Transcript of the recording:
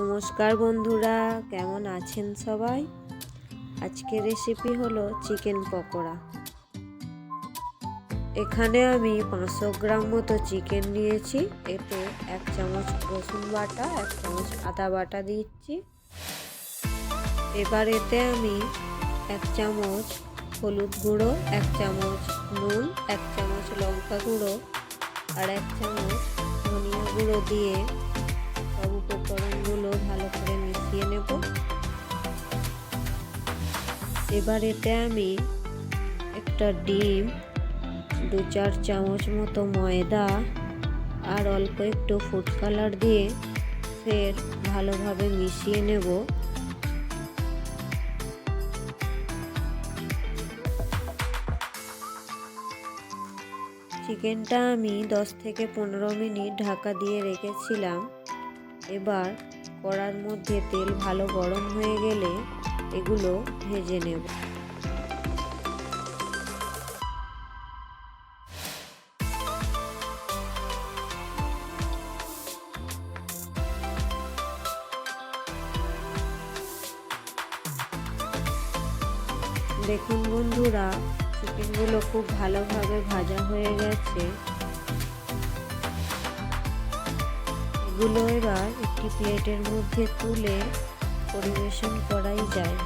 নমস্কার বন্ধুরা, কেমন আছেন সবাই? আজকের রেসিপি হলো চিকেন পকোড়া। এখানে আমি পাঁচশো গ্রাম মতো চিকেন নিয়েছি, এতে এক চামচ রসুন বাটা, এক চামচ আদা বাটা দিচ্ছি। এবার এতে আমি এক চামচ হলুদ গুঁড়ো, এক চামচ নুন, এক চামচ লঙ্কা গুঁড়ো আর এক চামচ ধনিয়া গুঁড়ো দিয়ে সব উপকরণগুলো ভালো করে মিশিয়ে নেব। এবার এতে আমি একটা ডিম, দু চার চামচ মতো ময়দা আর অল্প একটু ফুড কালার দিয়ে ফের ভালোভাবে মিশিয়ে নেব। চিকেনটা আমি দশ থেকে পনেরো মিনিট ঢাকা দিয়ে রেখেছিলাম। এবার কড়ার মধ্যে তেল ভালো গরম হয়ে গেলে এগুলো ভেজে নেব। দেখুন বন্ধুরা চিকেনগুলো খুব ভালোভাবে ভাজা হয়ে গেছে। এগুলো এবার একটি প্লেটের মধ্যে তুলে পরিবেশন করাই যায়।